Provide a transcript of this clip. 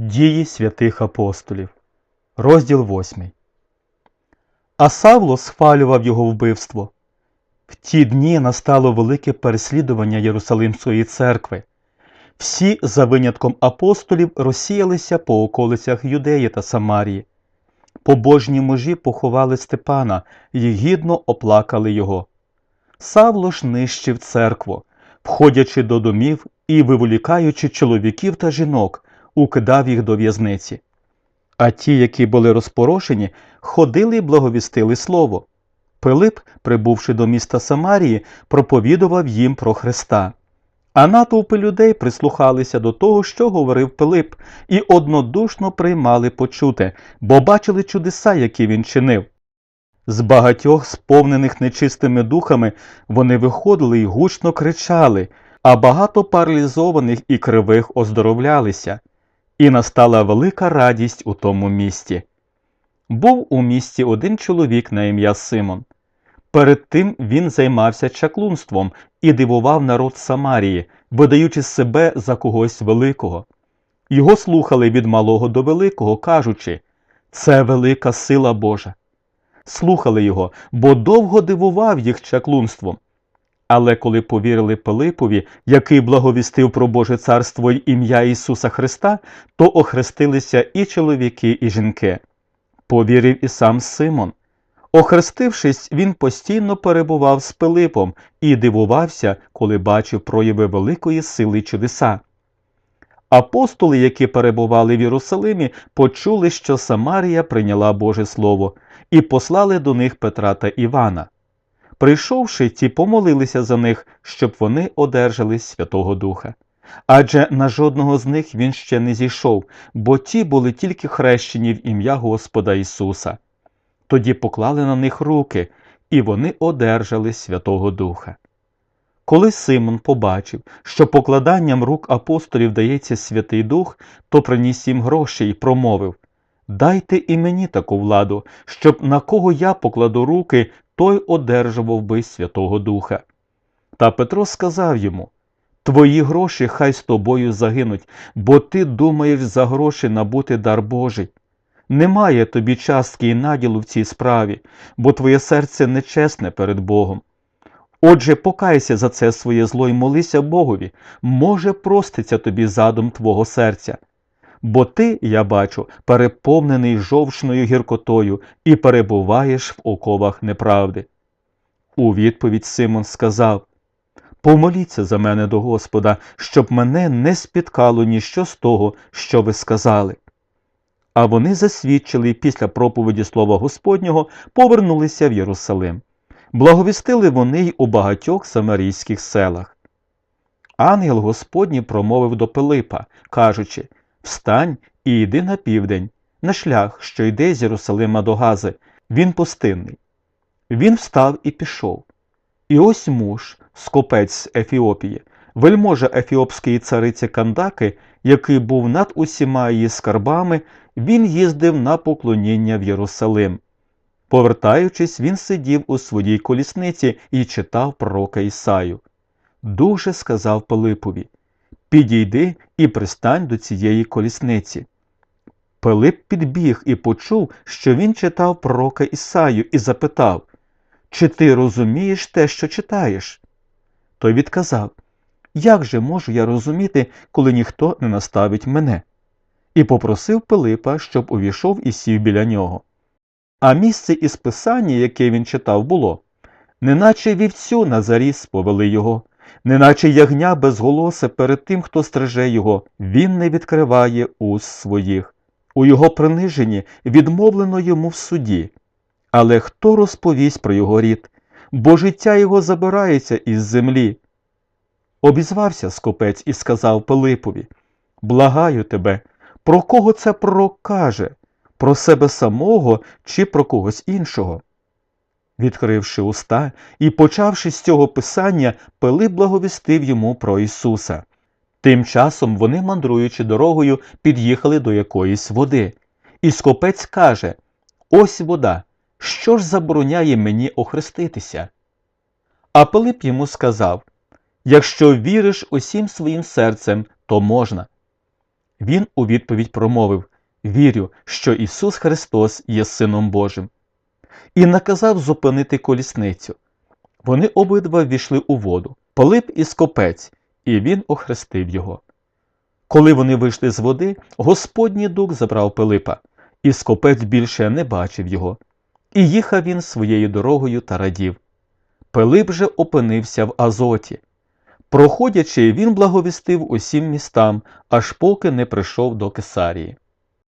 Дії святих апостолів, розділ 8. А Савло схвалював його вбивство. В ті дні настало велике переслідування Єрусалимської церкви. Всі, за винятком апостолів, розсіялися по околицях Юдеї та Самарії. Побожні мужі поховали Степана і гідно оплакали його. Савло ж нищив церкву, входячи до домів і виволікаючи чоловіків та жінок, укидав їх до в'язниці. А ті, які були розпорошені, ходили й благовістили слово. Пилип, прибувши до міста Самарії, проповідував їм про Христа. А натовпи людей прислухалися до того, що говорив Пилип, і однодушно приймали почуте, бо бачили чудеса, які він чинив. З багатьох, сповнених нечистими духами, вони виходили й гучно кричали, а багато паралізованих і кривих оздоровлялися. І настала велика радість у тому місті. Був у місті один чоловік на ім'я Симон. Перед тим він займався чаклунством і дивував народ Самарії, видаючи себе за когось великого. Його слухали від малого до великого, кажучи це велика сила Божа. Слухали його, бо довго дивував їх чаклунством. Але коли повірили Пилипові, який благовістив про Боже царство й ім'я Ісуса Христа, то охрестилися і чоловіки, і жінки. Повірив і сам Симон. Охрестившись, він постійно перебував з Пилипом і дивувався, коли бачив прояви великої сили чудеса. Апостоли, які перебували в Єрусалимі, почули, що Самарія прийняла Боже Слово, і послали до них Петра та Івана. Прийшовши, ті помолилися за них, щоб вони одержали Святого Духа. Адже на жодного з них він ще не зійшов, бо ті були тільки хрещені в ім'я Господа Ісуса. Тоді поклали на них руки, і вони одержали Святого Духа. Коли Симон побачив, що покладанням рук апостолів дається Святий Дух, то приніс їм гроші і промовив Дайте і мені таку владу, щоб на кого я покладу руки, той одержував би Святого Духа. Та Петро сказав йому Твої гроші хай з тобою загинуть, бо ти думаєш за гроші набути дар Божий. Немає тобі частки і наділу в цій справі, бо твоє серце нечесне перед Богом. Отже, покайся за це своє зло й молися Богові, може проститься тобі задум твого серця. Бо ти, я бачу, переповнений жовчною гіркотою і перебуваєш в оковах неправди. У відповідь Симон сказав Помоліться за мене до Господа, щоб мене не спіткало ніщо з того, що ви сказали. А вони засвідчили після проповіді Слова Господнього повернулися в Єрусалим. Благовістили вони й у багатьох самарійських селах. Ангел Господній промовив до Пилипа, кажучи Встань і йди на південь, на шлях, що йде з Єрусалима до Гази, він пустинний. Він встав і пішов. І ось муж, скопець Ефіопії, вельможа ефіопської цариці Кандаки, який був над усіма її скарбами, він їздив на поклоніння в Єрусалим. Повертаючись, він сидів у своїй колісниці і читав пророка Ісаю. Дуже сказав Пилипові Підійди і пристань до цієї колісниці. Пилип підбіг і почув, що він читав пророка Ісаю, і запитав Чи ти розумієш те, що читаєш? Той відказав Як же можу я розуміти, коли ніхто не наставить мене? І попросив Пилипа, щоб увійшов і сів біля нього. А місце із писання, яке він читав, було неначе вівцю на заріз повели його, неначе ягня безголосе перед тим, хто стриже його, він не відкриває уст своїх. У його приниженні відмовлено йому в суді. Але хто розповість про його рід, бо життя його забирається із землі. Обізвався скопець і сказав Пилипові Благаю тебе, про кого це пророк каже? Про себе самого чи про когось іншого? Відкривши уста і почавши з цього писання, Пилип благовістив йому про Ісуса. Тим часом вони, мандруючи дорогою, під'їхали до якоїсь води. І скопець каже Ось вода. Що ж забороняє мені охреститися? А Пилип йому сказав Якщо віриш усім своїм серцем, то можна. Він у відповідь промовив Вірю, що Ісус Христос є Сином Божим, і наказав зупинити колісницю. Вони обидва ввійшли у воду, Пилип і скопець, і він охрестив його. Коли вони вийшли з води, Господній дух забрав Пилипа, і скопець більше не бачив його. І їхав він своєю дорогою та радів. Пилип же опинився в Азоті. Проходячи, він благовістив усім містам, аж поки не прийшов до Кесарії.